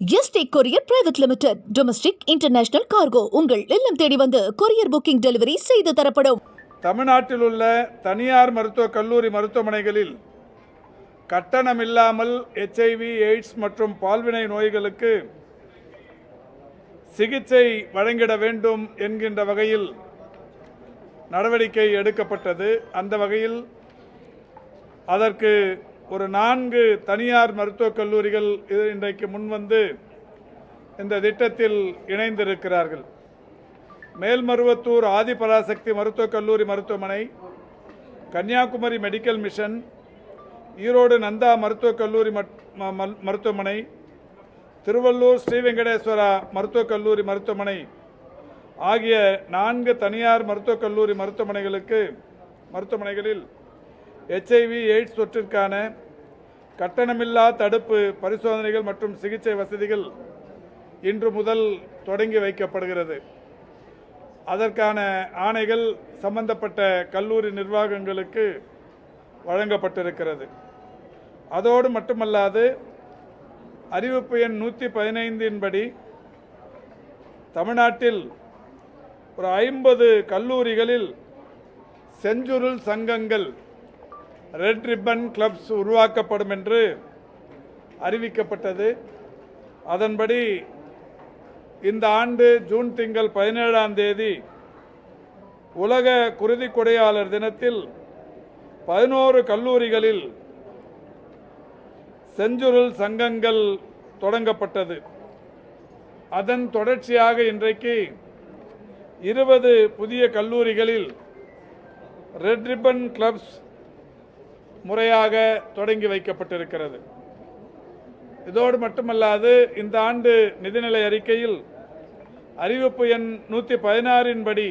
S T courier private limited. Domestic international cargo. உங்கள் இல்லம் தேடி வந்து கொரியர் புக்கிங் டெலிவரி செய்து தரப்படும். தமிழ்நாட்டில் உள்ள தனியார் மருத்துவக் கல்லூரி மருத்துவமனைகளில் கட்டணமில்லாமல் எச்ஐவி எய்ட்ஸ் மற்றும் பால்வினை நோய்களுக்கு சிகிச்சை வழங்கிட வேண்டும் என்கின்ற வகையில் நடவடிக்கை எடுக்கப்பட்டது. அந்த வகையில் அதற்கு ஒரு நான்கு தனியார் மருத்துவக் கல்லூரிகள் இது இன்றைக்கு முன்வந்து இந்த திட்டத்தில் இணைந்திருக்கிறார்கள். மேல்மருவத்தூர் ஆதிபராசக்தி மருத்துவக் கல்லூரி மருத்துவமனை கன்னியாகுமரி மெடிக்கல் மிஷன் ஈரோடு நந்தா மருத்துவக் கல்லூரி மட்- ம- மருத்துவமனை திருவள்ளூர் ஸ்ரீவெங்கடேஸ்வரா மருத்துவக் கல்லூரி மருத்துவமனை ஆகிய நான்கு தனியார் மருத்துவக் கல்லூரி மருத்துவமனைகளுக்கு மருத்துவமனைகளில் எச்ஐவி எய்ட்ஸ் தொற்றிற்கான கட்டணமில்லா தடுப்பு பரிசோதனைகள் மற்றும் சிகிச்சை வசதிகள் இன்று முதல் தொடங்கி வைக்கப்படுகிறது. அதற்கான ஆணைகள் சம்பந்தப்பட்ட கல்லூரி நிர்வாகங்களுக்கு வழங்கப்பட்டிருக்கிறது. அதோடு மட்டுமல்லாது அறிவிப்பு எண் நூற்றி பதினைந்தின் படி தமிழ்நாட்டில் ஒரு ஐம்பது கல்லூரிகளில் செஞ்சுருள் சங்கங்கள் ரெட் ரிப்பன் கிளப்ஸ் உருவாக்கப்படும் என்று அறிவிக்கப்பட்டது. அதன்படி இந்த ஆண்டு ஜூன் திங்கள் பதினேழாம் தேதி உலக குருதி கொடையாளர் தினத்தில் பதினோரு கல்லூரிகளில் செஞ்சுருள் சங்கங்கள் தொடங்கப்பட்டது. அதன் தொடர்ச்சியாக இன்றைக்கு இருபது புதிய கல்லூரிகளில் ரெட் ரிப்பன் கிளப்ஸ் முறையாக தொடங்கி வைக்கப்பட்டிருக்கிறது. இதோடு மட்டுமல்லாது இந்த ஆண்டு நிதிநிலை அறிக்கையில் அறிவிப்பு எண் நூற்றி பதினாறின் படி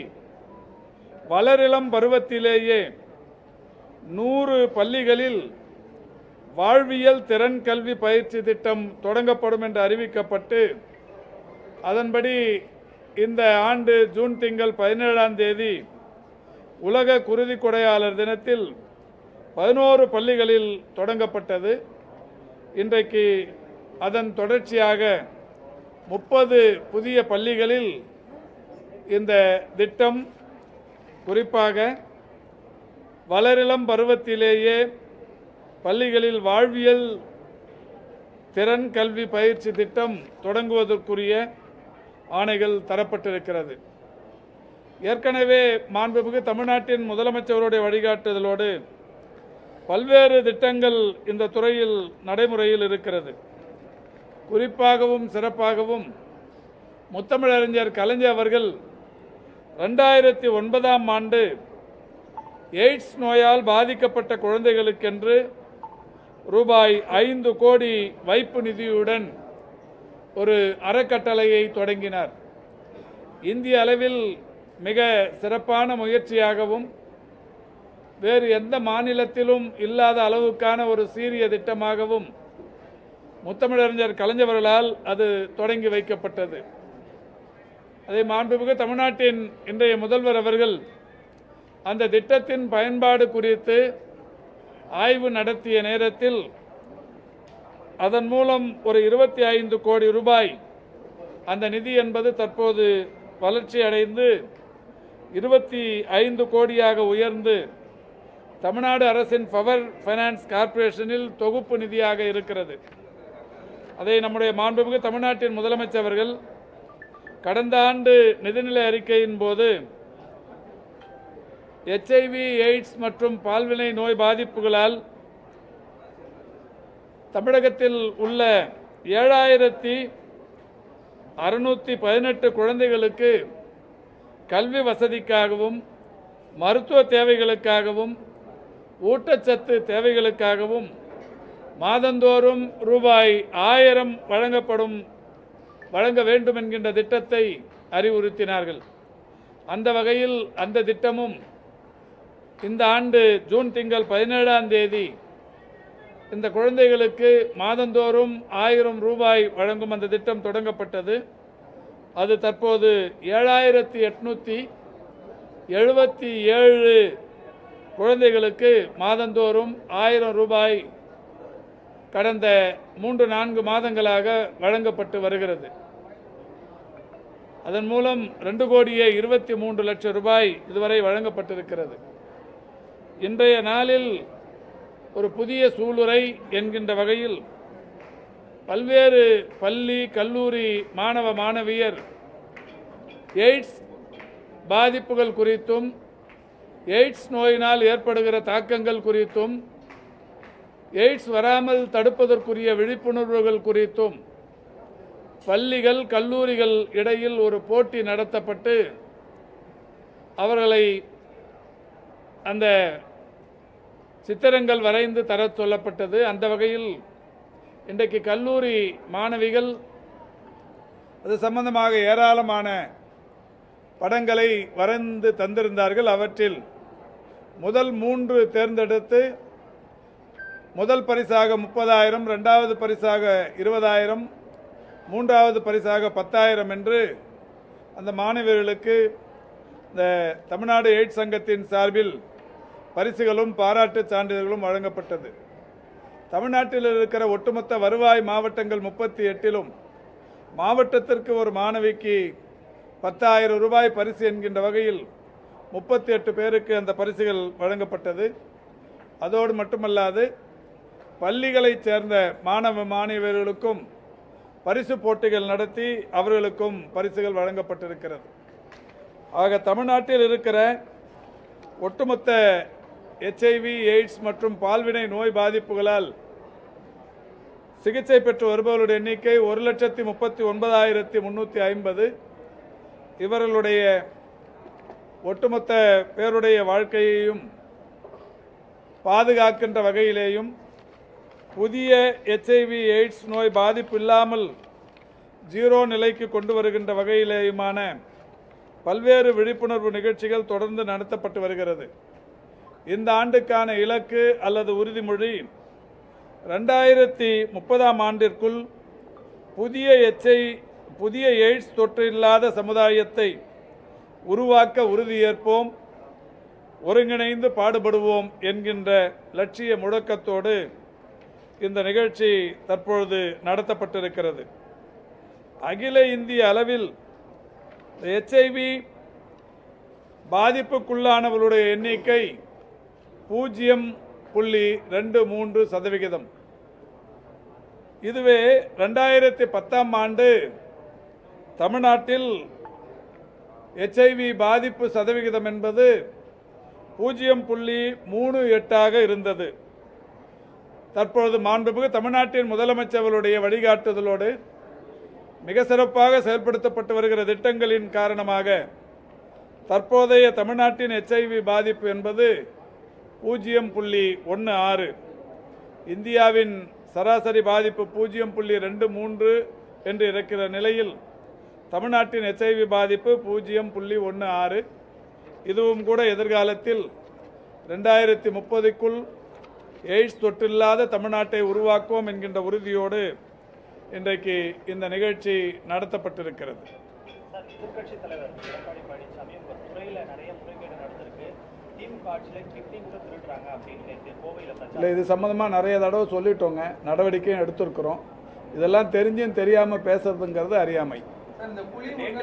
வளரிளம் பருவத்திலேயே நூறு பள்ளிகளில் வாழ்வியல் திறன் கல்வி பயிற்சி திட்டம் தொடங்கப்படும் என்று அறிவிக்கப்பட்டு அதன்படி இந்த ஆண்டு ஜூன் திங்கள் பதினேழாம் தேதி உலக குருதி கொடையாளர் தினத்தில் பதினோரு பள்ளிகளில் தொடங்கப்பட்டது. இன்றைக்கு அதன் தொடர்ச்சியாக முப்பது புதிய பள்ளிகளில் இந்த திட்டம் குறிப்பாக வளரிளம் பருவத்திலேயே பள்ளிகளில் வாழ்வியல் திறன் கல்வி பயிற்சி திட்டம் தொடங்குவதற்குரிய ஆணைகள் தரப்பட்டிருக்கிறது. ஏற்கனவே மாண்புமிகு தமிழ்நாட்டின் முதலமைச்சருடைய வழிகாட்டுதலோடு பல்வேறு திட்டங்கள் இந்த துறையில் நடைமுறையில் இருக்கிறது. குறிப்பாகவும் சிறப்பாகவும் முத்தமிழறிஞர் கலைஞர் அவர்கள் ரெண்டாயிரத்தி ஒன்பதாம் ஆண்டு எய்ட்ஸ் நோயால் பாதிக்கப்பட்ட குழந்தைகளுக்கென்று ரூபாய் ஐந்து கோடி வைப்பு நிதியுடன் ஒரு அறக்கட்டளையை தொடங்கினார். இந்திய அளவில் மிக சிறப்பான முயற்சியாகவும் வேறு எந்த மாநிலத்திலும் இல்லாத அளவுக்கான ஒரு சீரிய திட்டமாகவும் முத்தமிழறிஞர் கலைஞர்களால் அது தொடங்கி வைக்கப்பட்டது. அதை மாண்புமிகு தமிழ்நாட்டின் இன்றைய முதல்வர் அவர்கள் அந்த திட்டத்தின் பயன்பாடு குறித்து ஆய்வு நடத்திய நேரத்தில் அதன் மூலம் ஒரு இருபத்தி ஐந்து கோடி ரூபாய் அந்த நிதி என்பது தற்போது வளர்ச்சி அடைந்து இருபத்தி ஐந்து கோடியாக உயர்ந்து தமிழ்நாடு அரசின் பவர் ஃபைனான்ஸ் கார்ப்பரேஷனில் தொகுப்பு நிதியாக இருக்கிறது. அதை நம்முடைய மாண்புமிகு தமிழ்நாட்டின் முதலமைச்சர் அவர்கள் கடந்த ஆண்டு நிதிநிலை அறிக்கையின் போது எச்ஐவி எய்ட்ஸ் மற்றும் பால்வினை நோய் பாதிப்புகளால் தமிழகத்தில் உள்ள ஏழாயிரத்தி அறுநூற்றி பதினெட்டு குழந்தைகளுக்கு கல்வி வசதிக்காகவும் மருத்துவ தேவைகளுக்காகவும் ஊட்டச்சத்து தேவைகளுக்காகவும் மாதந்தோறும் ரூபாய் ஆயிரம் வழங்கப்படும் வழங்க வேண்டும் என்கின்ற திட்டத்தை அறிவுறுத்தினார்கள். அந்த வகையில் அந்த திட்டமும் இந்த ஆண்டு ஜூன் திங்கள் பதினேழாம் தேதி இந்த குழந்தைகளுக்கு மாதந்தோறும் ஆயிரம் ரூபாய் வழங்கும் அந்த திட்டம் தொடங்கப்பட்டது. அது தற்போது ஏழாயிரத்தி எட்நூற்றி எழுபத்தி ஏழு குழந்தைகளுக்கு மாதந்தோறும் ஆயிரம் ரூபாய் கடந்த மூன்று நான்கு மாதங்களாக வழங்கப்பட்டு வருகிறது. அதன் மூலம் ரெண்டு கோடியே இருபத்தி மூன்று லட்சம் ரூபாய் இதுவரை வழங்கப்பட்டிருக்கிறது. இன்றைய நாளில் ஒரு புதிய சூளுரை என்கின்ற வகையில் பல்வேறு பள்ளி கல்லூரி மாணவ மாணவியர் எய்ட்ஸ் பாதிப்புகள் குறித்தும் எய்ட்ஸ் நோயினால் ஏற்படுகிற தாக்கங்கள் குறித்தும் எய்ட்ஸ் வராமல் தடுப்பதற்குரிய விழிப்புணர்வுகள் குறித்தும் பள்ளிகள் கல்லூரிகள் இடையில் ஒரு போட்டி நடத்தப்பட்டு அவர்களை அந்த சித்திரங்கள் வரைந்து தரச் சொல்லப்பட்டது. அந்த வகையில் இன்றைக்கு கல்லூரி மாணவிகள் அது சம்பந்தமாக ஏராளமான படங்களை வரைந்து தந்திருந்தார்கள். அவற்றில் முதல் மூன்று தேர்ந்தெடுத்து முதல் பரிசாக முப்பதாயிரம் ரெண்டாவது பரிசாக இருபதாயிரம் மூன்றாவது பரிசாக பத்தாயிரம் என்று அந்த மாணவர்களுக்கு இந்த தமிழ்நாடு எய்ட்ஸ் சங்கத்தின் சார்பில் பரிசுகளும் பாராட்டுச் சான்றிதழ்களும் வழங்கப்பட்டது. தமிழ்நாட்டில் இருக்கிற ஒட்டுமொத்த வருவாய் மாவட்டங்கள் முப்பத்தி எட்டிலும் மாவட்டத்திற்கு ஒரு மாணவிக்கு பத்தாயிரம் ரூபாய் பரிசு என்கின்ற வகையில் முப்பத்தி எட்டு பேருக்கு அந்த பரிசுகள் வழங்கப்பட்டது. அதோடு மட்டுமல்லாது பள்ளிகளைச் சேர்ந்த மாணவ மாணவியர்களுக்கும் பரிசு போட்டிகள் நடத்தி அவர்களுக்கும் பரிசுகள் வழங்கப்பட்டிருக்கிறது. ஆக தமிழ்நாட்டில் இருக்கிற ஒட்டுமொத்த எச்ஐவி எய்ட்ஸ் மற்றும் பால்வினை நோய் பாதிப்புகளால் சிகிச்சை பெற்று வருபவர்களுடைய எண்ணிக்கை ஒரு லட்சத்தி முப்பத்தி ஒன்பதாயிரத்தி முந்நூற்றி ஐம்பது. இவர்களுடைய ஒட்டுமொத்த பேருடைய வாழ்க்கையையும் பாதுகாக்கின்ற வகையிலேயும் புதிய எச்ஐவி எய்ட்ஸ் நோய் பாதிப்பு இல்லாமல் ஜீரோ நிலைக்கு கொண்டு வருகின்ற வகையிலேயுமான பல்வேறு விழிப்புணர்வு நிகழ்ச்சிகள் தொடர்ந்து நடத்தப்பட்டு வருகிறது. இந்த ஆண்டுக்கான இலக்கு அல்லது உறுதிமொழி ரெண்டாயிரத்தி முப்பதாம் ஆண்டிற்குள் புதிய எச்சை புதிய எய்ட்ஸ் தொற்று இல்லாத சமுதாயத்தை உருவாக்க உறுதியேற்போம் ஒருங்கிணைந்து பாடுபடுவோம் என்கின்ற லட்சிய முழக்கத்தோடு இந்த நிகழ்ச்சி தற்பொழுது நடத்தப்பட்டிருக்கிறது. அகில இந்திய அளவில் எச்ஐவி பாதிப்புக்குள்ளானவர்களுடைய எண்ணிக்கை பூஜ்ஜியம் புள்ளி ரெண்டு மூன்று சதவிகிதம். இதுவே ரெண்டாயிரத்தி பத்தாம் ஆண்டு தமிழ்நாட்டில் எச்ஐவி பாதிப்பு சதவிகிதம் என்பது பூஜ்ஜியம் புள்ளி மூணு எட்டாக இருந்தது. தற்பொழுது மாண்புமிகு தமிழ்நாட்டின் முதலமைச்சர்களுடைய வழிகாட்டுதலோடு மிக சிறப்பாக செயல்படுத்தப்பட்டு வருகிற திட்டங்களின் காரணமாக தற்போதைய தமிழ்நாட்டின் எச்ஐவி பாதிப்பு என்பது பூஜ்ஜியம் புள்ளி ஒன்று ஆறு. இந்தியாவின் சராசரி பாதிப்பு பூஜ்ஜியம் புள்ளி ரெண்டு மூன்று என்று இருக்கிற நிலையில் தமிழ்நாட்டின் எச்ஐவி பாதிப்பு பூஜ்ஜியம் புள்ளி ஒன்று ஆறு. இதுவும் கூட எதிர்காலத்தில் ரெண்டாயிரத்தி முப்பதுக்குள் எய்ட்ஸ் தொற்றில்லாத தமிழ்நாட்டை உருவாக்குவோம் என்கின்ற உறுதியோடு இன்றைக்கு இந்த நிகழ்ச்சி நடத்தப்பட்டிருக்கிறது. இல்லை இது சம்மந்தமாக நிறைய தடவை சொல்லிட்டோங்க. நடவடிக்கையும் எடுத்திருக்கிறோம். இதெல்லாம் தெரிஞ்சும் தெரியாமல் பேசுறதுங்கிறது அறியாமை. சார் இந்த புலி நீங்க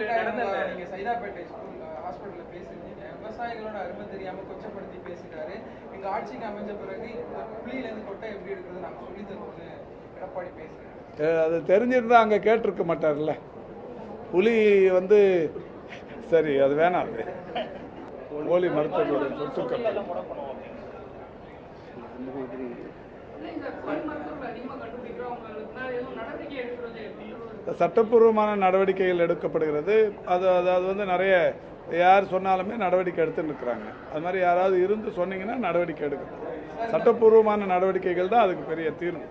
சைதாப்பேட்டை ஸ்கூல் ஹாஸ்பிட்டல்ல பேசியிருந்தீங்க. விவசாயிகளோட அருமை தெரியாம கொச்சப்படுத்தி பேசிட்டாரு. எங்க ஆட்சிக்கு அமைஞ்ச பிறகு புலியில இருந்து கொட்டை எப்படி எடுக்கிறது நாங்க சொல்லி தருவோம்னு எடப்பாடி பேசுறாரு. அஹ் அது தெரிஞ்சிருந்தா அங்கே கேட்டிருக்க மாட்டார்ல. புலி வந்து சரி அது வேணாம். அது போலி மருத்துவர்களுடைய சொத்துக்கள் அப்படின்னு சட்டப்பூர்வமான நடவடிக்கைகள் எடுக்கப்படுகிறது. அது அதாவது வந்து நிறைய யார் சொன்னாலுமே நடவடிக்கை எடுத்துன்னு இருக்கிறாங்க. அது மாதிரி யாராவது இருந்து சொன்னீங்கன்னா நடவடிக்கை எடுக்கணும். சட்டப்பூர்வமான நடவடிக்கைகள் தான் அதுக்கு பெரிய தீர்வு.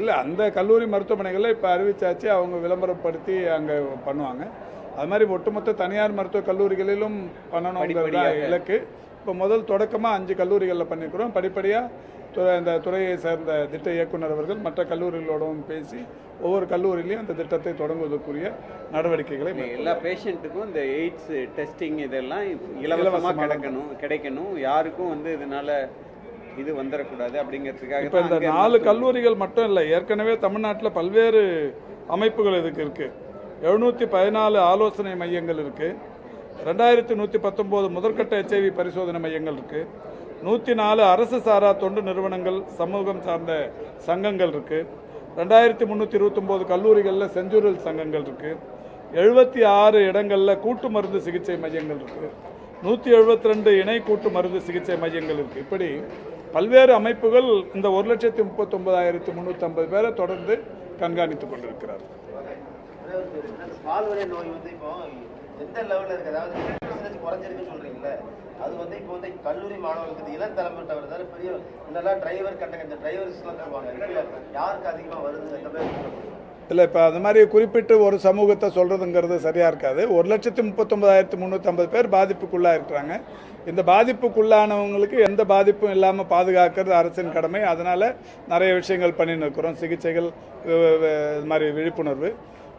இல்லை அந்த கல்லூரி மருத்துவமனைகளில் இப்போ அறிவிச்சாச்சு. அவங்க விளம்பரப்படுத்தி அங்கே பண்ணுவாங்க. அது மாதிரி ஒட்டுமொத்த தனியார் மருத்துவக் கல்லூரிகளிலும் பண்ணணுங்கிறது இலக்கு. இப்போ முதல் தொடக்கமாக அஞ்சு கல்லூரிகளில் பண்ணியிருக்கிறோம் படிப்படியாக துறை இந்த துறையை சேர்ந்த திட்ட இயக்குனர் அவர்கள் மற்ற கல்லூரிகளோடும் பேசி ஒவ்வொரு கல்லூரியிலையும் அந்த திட்டத்தை தொடங்குவதற்குரிய நடவடிக்கைகளை. எல்லா பேஷண்ட்டுக்கும் இந்த எய்ட்ஸ் டெஸ்டிங் இதெல்லாம் இலவசமா இலவசமாக கிடைக்கணும் கிடைக்கணும். யாருக்கும் வந்து இதனால இது வந்துடக்கூடாது அப்படிங்கிறதுக்காக இப்போ இந்த நாலு கல்லூரிகள் மட்டும் இல்லை ஏற்கனவே தமிழ்நாட்டில் பல்வேறு அமைப்புகள் இதுக்கு இருக்குது எழுநூற்றி பதினாலு ஆலோசனை மையங்கள் இருக்குது ரெண்டாயிரத்தி நூற்றி பத்தொம்போது முதற்கட்ட எச்ஐவி பரிசோதனை மையங்கள் இருக்குது நூற்றி நாலு அரசு சாரா தொண்டு நிறுவனங்கள் சமூகம் சார்ந்த சங்கங்கள் இருக்குது ரெண்டாயிரத்தி முந்நூற்றி இருபத்தொம்போது கல்லூரிகளில் செஞ்சுரல் சங்கங்கள் இருக்குது எழுபத்தி ஆறு இடங்களில் கூட்டு மருந்து சிகிச்சை மையங்கள் இருக்குது நூற்றி எழுபத்தி ரெண்டு இணை கூட்டு மருந்து சிகிச்சை மையங்கள் இருக்குது இப்படி பல்வேறு அமைப்புகள் இந்த ஒரு லட்சத்தி முப்பத்தொன்பதாயிரத்தி முந்நூற்றம்பது பேரை தொடர்ந்து கண்காணித்துக் கொண்டிருக்கிறார்கள். பால்வரை நோய் வந்து இப்போ எந்த லெவலில் இருக்கு? அதாவது பர்சன்டேஜ் குறைஞ்சிருக்குன்னு சொல்றீங்கல்ல அது வந்து இப்போ வந்து கல்லூரி மாணவர்களுக்கு இளம் தலைமுறை தவிர பெரிய முன்னெல்லாம் டிரைவர் கண்டங்க இந்த டிரைவர்ஸ்லாம் தருவாங்க. யாருக்கு அதிகமாக வருது? இந்த மாதிரி இல்லை இப்போ அந்த மாதிரி குறிப்பிட்டு ஒரு சமூகத்தை சொல்கிறதுங்கிறது சரியாக இருக்காது. ஒரு லட்சத்தி முப்பத்தொம்பதாயிரத்தி முந்நூற்றம்பது பேர் பாதிப்புக்குள்ளாக இருக்கிறாங்க இந்த பாதிப்புக்குள்ளானவங்களுக்கு எந்த பாதிப்பும் இல்லாமல் பாதுகாக்கிறது அரசின் கடமை. அதனால் நிறைய விஷயங்கள் பண்ணின்னு இருக்கிறோம். சிகிச்சைகள் இது மாதிரி விழிப்புணர்வு.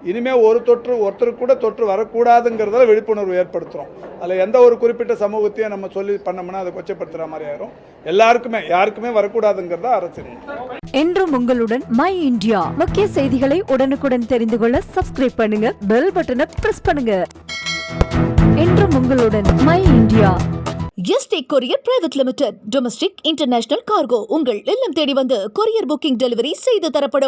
இனிமேல் ஒரு தொற்று ஒருத்தருக்கு கூட தொற்று வரக்கூடாதுங்கிறதுல விழிப்புணர்வு ஏற்படுத்துகிறோம் அதில் எந்த ஒரு குறிப்பிட்ட சமூகத்தையும் நம்ம சொல்லி பண்ணோம்னா அதை கொச்சப்படுத்துகிற மாதிரி ஆயிரும். எல்லாருக்குமே யாருக்குமே வரக்கூடாதுங்கிறதா அரசின் என்றும் உங்களுடன் மை இந்தியா முக்கிய செய்திகளை உடனுக்குடன் தெரிந்து கொள்ள சப்ஸ்கிரைப் பண்ணுங்க பெல் பட்டனை பிரஸ் பண்ணுங்க. என்றும் உங்களுடன் my India S T courier private limited domestic international cargo உங்கள் இல்லம் தேடி வந்து கொரியர் புக்கிங் டெலிவரி செய்து தரப்படும்.